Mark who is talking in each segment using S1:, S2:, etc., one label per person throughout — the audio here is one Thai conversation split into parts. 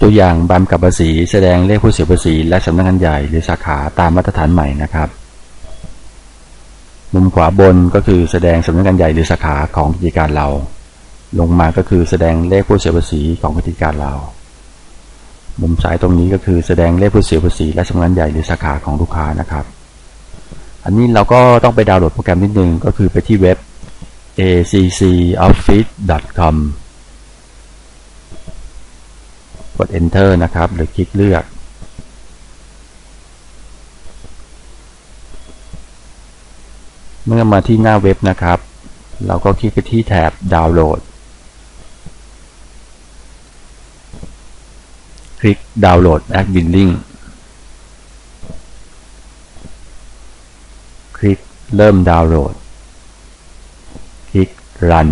S1: ตัวอย่างบัมกับภาษีแสดงเลขผู้เสียภาษี และสำนักงานใหญ่หรือสาขาตามมาตรฐานใหม่นะครับ มุมขวาบนก็คือแสดงสำนักงานใหญ่หรือสาขาของกิจการเรา ลงมาก็คือแสดงเลขผู้เสียภาษีของกิจการเรา มุมซ้ายตรงนี้ก็คือแสดงเลขผู้เสียภาษี และสำนักงานใหญ่หรือสาขาของลูกค้านะครับ อันนี้เราก็ต้องไปดาวน์โหลดโปรแกรมนิดนึงก็คือไปที่เว็บ accoffice.com ด enter นะครับ หรือคลิกเลือก เมื่อมาที่หน้าเว็บนะครับ เราก็คลิกไปที่แถบดาวน์โหลด คลิกดาวน์โหลด App Building คลิกเริ่มดาวน์โหลด คลิก Run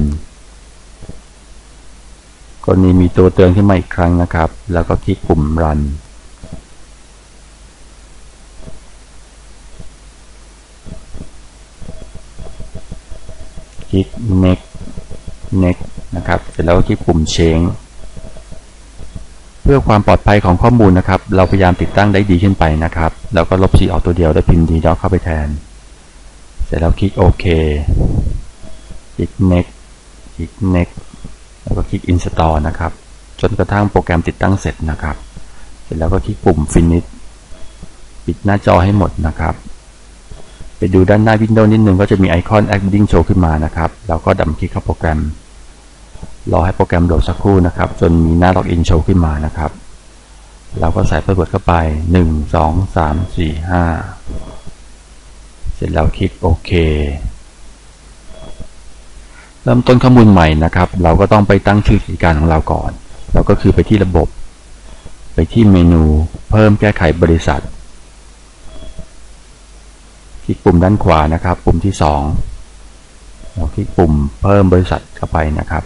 S1: รณีมีตัวเตือนขึ้นมาอีกครั้งนะครับ แล้วก็คลิกปุ่ม Run คลิก Next Next นะครับ เสร็จแล้วคลิกปุ่ม Change เพื่อความปลอดภัยของข้อมูลนะครับ เราพยายามติดตั้งได้ดีขึ้นไปนะครับ แล้วก็ลบ C ออกตัวเดียว แล้วพิมพ์ดีดอเข้าไปแทน เสร็จแล้วคลิกโอเคคลิก Next คลิก Next แล้วก็คลิก Install นะครับ จนกระทั่งโปรแกรมติดตั้งเสร็จนะครับ เสร็จแล้วก็คลิกปุ่ม Finish ปิดหน้าจอให้หมดนะครับ ไปดูด้านหน้า Windows นิดนึงก็จะมีไอคอน App Building Show ขึ้นมานะครับแล้วก็ดับคลิกเข้าโปรแกรม รอให้โปรแกรมโหลดสักครู่นะครับ จนมีหน้าล็อกอินโชว์ขึ้นมานะครับ เราก็ใส่พาสเวิร์ดเข้าไป 1 2 3 4 5 เสร็จแล้วคลิกโอเค ริ่มต้นข้อมูลใหม่นะครับ เราก็ต้องไปตั้งชื่อกิจการของเราก่อน เราก็คือไปที่ระบบ ไปที่เมนู เพิ่มแก้ไขบริษัท คลิกปุ่มด้านขวานะครับ ปุ่มที่ 2 เราคลิกปุ่มเพิ่มบริษัทเข้าไปนะครับ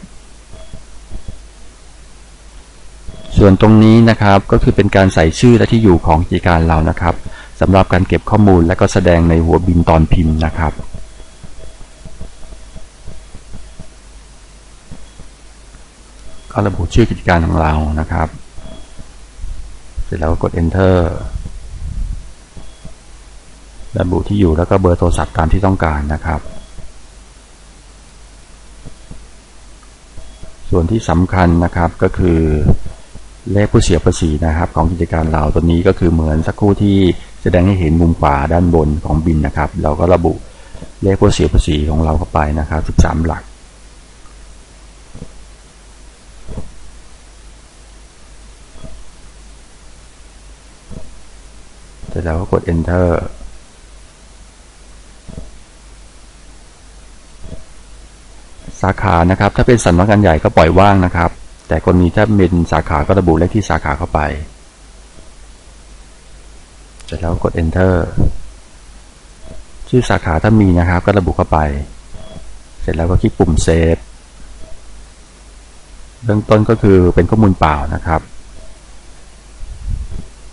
S1: ส่วนตรงนี้นะครับก็คือเป็นการใส่ชื่อและที่อยู่ของกิจการเรานะครับสำหรับการเก็บข้อมูลและก็แสดงในหัวบินตอนพิมพ์นะครับ ก็ระบุชื่อกิจการของเรานะครับ เสร็จแล้วก็กด enter ระบุที่อยู่แล้วก็เบอร์โทรศัพท์ตามที่ต้องการนะครับ ส่วนที่สำคัญนะครับก็คือเลขผู้เสียภาษีนะครับ ของกิจการเราตัวนี้ก็คือเหมือนสักครู่ที่แสดงให้เห็นมุมขวาด้านบนของบินนะครับ เราก็ระบุเลขผู้เสียภาษีของเราเข้าไปนะครับ 13 หลัก เสร็จแล้วก็กด enter สาขานะครับ ถ้าเป็นสำนักงานใหญ่ก็ปล่อยว่างนะครับ แต่คนนี้ถ้าเป็นสาขาก็ระบุเลขที่สาขาเข้าไป เสร็จแล้วกด enter ชื่อสาขาถ้ามีนะครับ ก็ระบุเข้าไป เสร็จแล้วก็คลิกปุ่ม save เบื้องต้นก็คือเป็นข้อมูลเปล่านะครับ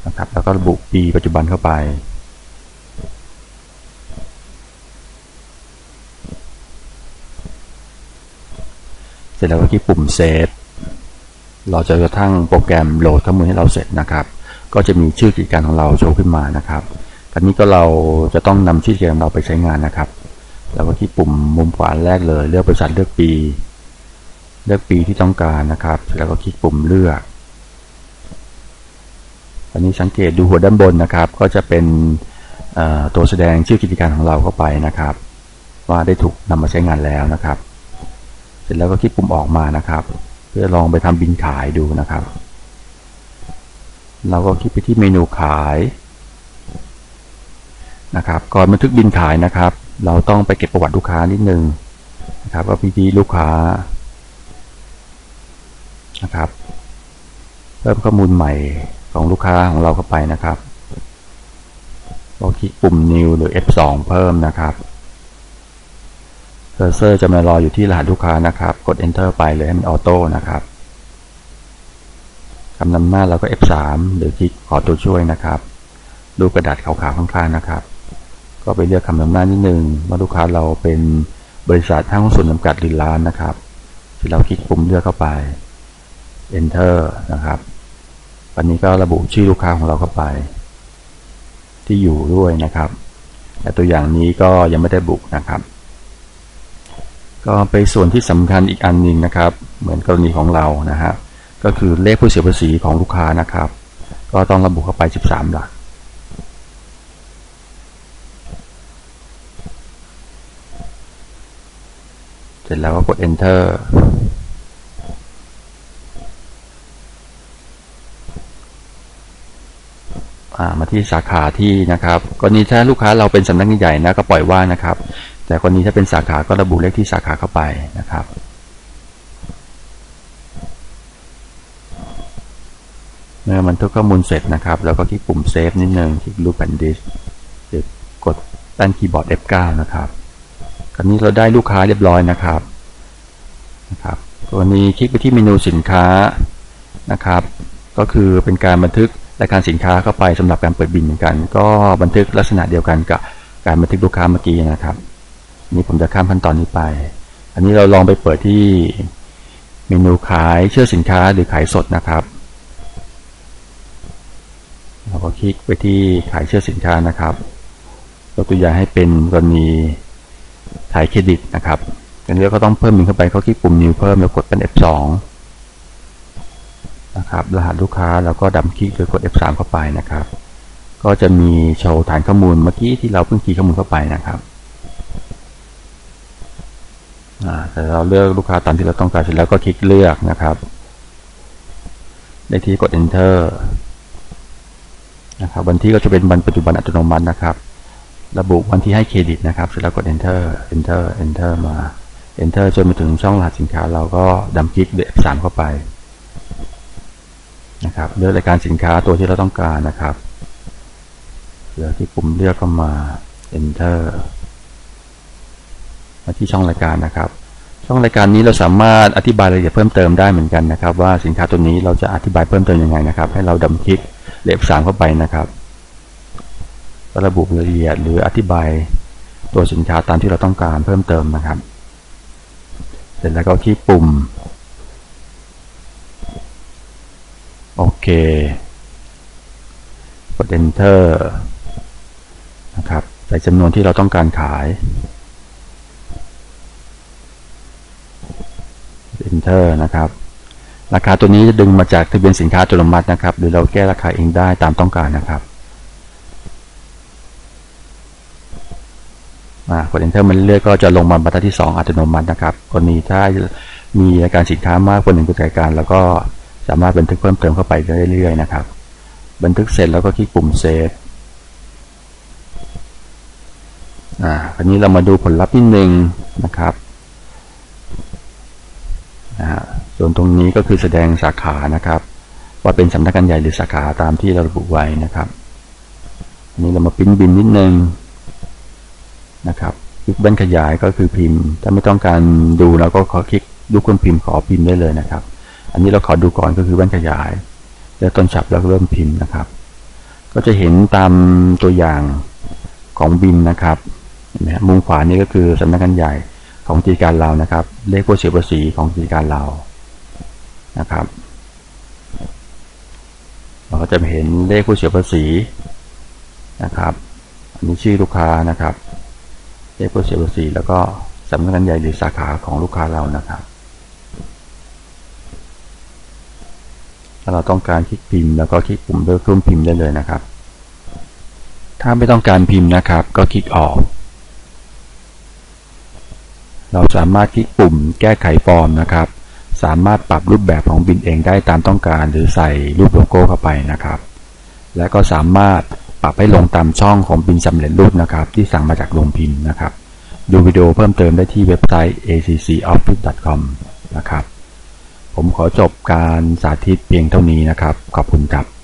S1: นะครับ แล้วก็ระบุปีปัจจุบันเข้าไป เสร็จแล้วก็คลิกปุ่มเซฟเราจะกระทั่งโปรแกรมโหลดข้อมูลให้เราเสร็จนะครับ ก็จะมีชื่อกิจการของเราโชว์ขึ้นมานะครับตอนนี้ก็เราจะต้องนำชื่อกิจการเราไปใช้งานนะครับเราก็คลิกปุ่มมุมขวาแรกเลย เลือกบริษัทเลือกปี เลือกปีที่ต้องการนะครับ แล้วก็คลิกปุ่มเลือก อันนี้สังเกตดูหัวด้านบนนะครับ ก็จะเป็นตัวแสดงชื่อกิจการของเราเข้าไปนะครับ ว่าได้ถูกนำมาใช้งานแล้วนะครับ เสร็จแล้วก็คลิกปุ่มออกมานะครับ เพื่อลองไปทำบินขายดูนะครับ เราก็คลิกไปที่เมนูขายนะครับ ก่อนบันทึกบินขายนะครับ เราต้องไปเก็บประวัติลูกค้านิดนึงนะครับว่าพีดีลูกค้านะครับเพิ่มข้อมูลใหม่ ของลูกค้าของเราเข้าไปนะครับเราคลิกปุ่ม new หรือ F2 เพิ่มนะครับเคอร์เซอร์จะมารออยู่ที่รหัสลูกค้านะครับ กด enter ไปเลยให้มันออโต้นะครับคำนำหน้าเราก็ F3 หรือคลิกขอตัวช่วยนะครับดูกระดาษขาวๆข้างๆนะครับ ก็ไปเลือกคำนำหน้านิดนึงว่าลูกค้าเราเป็นบริษัทห้างหุ้นส่วนจำกัดหรือร้านนะครับเสร็จแล้วคลิกปุ่มเลือกเข้าไป enter นะครับ อนนี้ก็ระบุชื่อลูกค้าของเราเข้าไป ที่อยู่ด้วยนะครับแต่ตัวอย่างนี้ก็ยังไม่ได้บุกนะครับ ก็ไปส่วนที่สำคัญอีกอันหนึ่งนะครับ เหมือนกรณีของเรานะฮะก็คือเลขผู้เสียภาษีของลูกค้านะครับ ก็ต้องระบุเข้าไป 13 หลักเสร็จแล้วก็กด enter ที่สาขาที่นะครับกรณีถ้าลูกค้าเราเป็นสำนักงานใหญ่นะก็ปล่อยว่างนะครับ แต่กรณีถ้าเป็นสาขาก็ระบุเลขที่สาขาเข้าไปนะครับเมื่อมันทุกข้อมูลเสร็จนะครับ แล้วก็คลิกปุ่มเซฟนิดนึงคลิกรูปแผ่นดิสหรือกดด้นคีย์บอร์ด F9 นะครับคราวนี้เราได้ลูกค้าเรียบร้อยนะครับนะครับกรณีคลิกไปที่เมนูสินค้านะครับ ก็คือเป็นการบันทึก รายการสินค้าเข้าไปสำหรับการเปิดบินเหมือนกัน ก็บันทึกลักษณะเดียวกันกับการบันทึกลูกค้าเมื่อกี้นะครับ นี่ผมจะข้ามขั้นตอนนี้ไป อันนี้เราลองไปเปิดที่เมนูขายเชื่อสินค้าหรือขายสดนะครับ เราก็คลิกไปที่ขายเชื่อสินค้านะครับยกตัวอย่างให้เป็นกรณีขายเครดิตนะครับอันนี้ก็ต้องเพิ่มมินเข้าไปเขาคลิกปุ่ม new เพิ่มแล้วกดเป็น F2 นะครับ รหัสลูกค้าแล้วก็ดับคลิกโดยกด F3 เข้าไปนะครับ ก็จะมีโชว์ฐานข้อมูลเมื่อกี้ที่เราเพิ่งคีย์ข้อมูลเข้าไปนะครับแต่เราเลือกลูกค้าตามที่เราต้องการเสร็จแล้วก็คลิกเลือกนะครับ ได้ที่กด enter นะครับ วันที่ก็จะเป็นวันปัจจุบันอัตโนมัตินะครับ ระบุวันที่ให้เครดิตนะครับ เสร็จแล้วกด enter enter enter มา enter จนมาถึงช่องรหัสสินค้า เราก็ดับคลิกเด้วย F3 เข้าไป นะครับเลือกรายการสินค้าตัวที่เราต้องการนะครับเลือกที่ปุ่มเลือกเข้ามา enter มาที่ช่องรายการนะครับ ช่องรายการนี้เราสามารถอธิบายรายละเอียดเพิ่มเติมได้เหมือนกันนะครับ ว่าสินค้าตัวนี้เราจะอธิบายเพิ่มเติมยังไงนะครับ ให้เราดับคลิกเลขสามเข้าไปนะครับระบุรายละเอียดหรืออธิบายตัวสินค้าตามที่เราต้องการเพิ่มเติมนะครับ เสร็จแล้วก็คลิกปุ่มโอ เคกด enter นะครับใส่จำนวนที่เราต้องการขาย enter นะครับ ราคาตัวนี้จะดึงมาจากทะเบียนสินค้าอัตโนมัตินะครับ หรือเราแก้ราคาเองได้ตามต้องการนะครับกด enter มันเรื่อยก็จะลงมาบรรทัดที่ 2 อัตโนมัตินะครับกรณีถ้ามีรายการสินค้ามากกว่าหนึ่งรายการแล้วก็ สามารถบันทึกเพิ่มเติมเข้าไปเรื่อยๆนะครับ บันทึกเสร็จแล้วก็คลิกปุ่มเซฟอ่าคราวนี้เรามาดูผลลัพธ์นิดนึงนะครับนะฮะส่วนตรงนี้ก็คือแสดงสาขานะครับ ว่าเป็นสำนักงานใหญ่หรือสาขาตามที่เราระบุไว้นะครับอันนี้เรามาปิ้นบินนิดนึงนะครับคลิกบันขยายก็คือพิมพ์ ถ้าไม่ต้องการดูเราก็ขอคลิกลูกคนพิมพ์ขอพิมพ์ได้เลยนะครับ อันนี้เราขอดูก่อนก็คือแว่นขยาย แล้วต้นฉับแล้วเริ่มพิมพ์นะครับ ก็จะเห็นตามตัวอย่างของบินนะครับเห็นไหมมุมขวานี้ก็คือสำนักงานใหญ่ของตีการเรานะครับ เลขผู้เสียภาษีของตีการเรานะครับ เราก็จะเห็นเลขผู้เสียภาษีนะครับ อันนี้ชื่อลูกค้านะครับ เลขผู้เสียภาษีแล้วก็สำนักงานใหญ่หรือสาขาของลูกค้าเรานะครับาเราต้องการคลิกพิมพ์แล้วก็คลิกปุ่มเลือกเครื่องพิมพ์ได้เลยนะครับ ถ้าไม่ต้องการพิมพ์นะครับ ก็คลิกออก เราสามารถคลิกปุ่มแก้ไขฟอร์มนะครับ สามารถปรับรูปแบบของบินเองได้ตามต้องการ หรือใส่รูปโลโก้เข้าไปนะครับ และก็สามารถปรับให้ลงตามช่องของบินสำเร็จรูปนะครับ ที่สั่งมาจากโรงพิมพ์นะครับ ดูวิดีโอเพิ่มเติมได้ที่เว็บไซต์ accoffice.com นะครับ ผมขอจบการสาธิตเพียงเท่านี้นะครับ ขอบคุณครับ